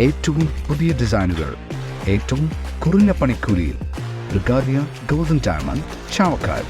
ഏറ്റവും പുതിയ ഡിസൈനുകൾ ഏറ്റവും കുറഞ്ഞ പണിക്കൂലിയിൽ. ബ്രിഗാദിയ ഗോൾഡൻ ഡയമണ്ട് ചാവക്കാൽ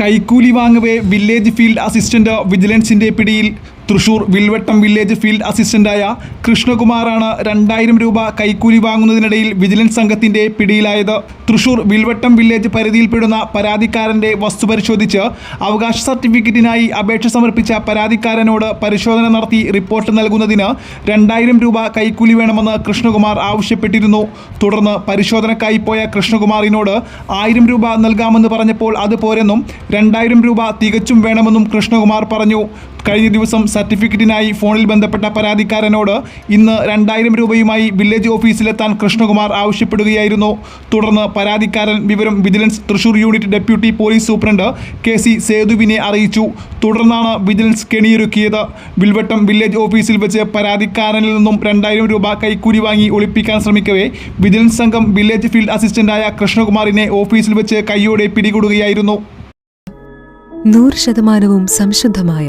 കൈക്കൂലി വാങ്ങവേ വില്ലേജ് ഫീൽഡ് അസിസ്റ്റന്റ് വിജിലൻസിന്റെ പിടിയിൽ തൃശൂർ വിൽവട്ടം വില്ലേജ് ഫീൽഡ് അസിസ്റ്റന്റായ കൃഷ്ണകുമാറാണ് രണ്ടായിരം രൂപ കൈക്കൂലി വാങ്ങുന്നതിനിടയിൽ വിജിലൻസ് സംഘത്തിന്റെ പിടിയിലായത്. തൃശൂർ വിൽവട്ടം വില്ലേജ് പരിധിയിൽപ്പെടുന്ന പരാതിക്കാരന്റെ വസ്തു പരിശോധിച്ച് അവകാശ സർട്ടിഫിക്കറ്റിനായി അപേക്ഷ സമർപ്പിച്ച പരാതിക്കാരനോട് പരിശോധന നടത്തി റിപ്പോർട്ട് നൽകുന്നതിന് രണ്ടായിരം രൂപ കൈക്കൂലി വേണമെന്ന് കൃഷ്ണകുമാർ ആവശ്യപ്പെട്ടിരുന്നു. തുടർന്ന് പരിശോധനക്കായി പോയ കൃഷ്ണകുമാറിനോട് ആയിരം രൂപ നൽകാമെന്ന് പറഞ്ഞപ്പോൾ അത് പോരെന്നും രണ്ടായിരം രൂപ തികച്ചും വേണമെന്നും കൃഷ്ണകുമാർ പറഞ്ഞു. കഴിഞ്ഞ ദിവസം സർട്ടിഫിക്കറ്റിനായി ഫോണിൽ ബന്ധപ്പെട്ട പരാതിക്കാരനോട് ഇന്ന് രണ്ടായിരം രൂപയുമായി വില്ലേജ് ഓഫീസിലെത്താൻ കൃഷ്ണകുമാർ ആവശ്യപ്പെടുകയായിരുന്നു. തുടർന്ന് പരാതിക്കാരൻ വിവരം vigilance Thrissur unit deputy police superintendent K C സേതുവിനെ അറിയിച്ചു. തുടർന്നാണ് വിജിലൻസ് കെണിയൊരുക്കിയത്. വിൽവട്ടം വില്ലേജ് ഓഫീസിൽ വെച്ച് പരാതിക്കാരനിൽ നിന്നും രണ്ടായിരം രൂപ കൈക്കൂലി വാങ്ങി ഒളിപ്പിക്കാൻ ശ്രമിക്കവേ വിജിലൻസ് സംഘം വില്ലേജ് ഫീൽഡ് അസിസ്റ്റന്റായ കൃഷ്ണകുമാറിനെ ഓഫീസിൽ വെച്ച് കൈയോടെ പിടികൂടുകയായിരുന്നു. നൂറ് ശതമാനവും സംശുദ്ധമായ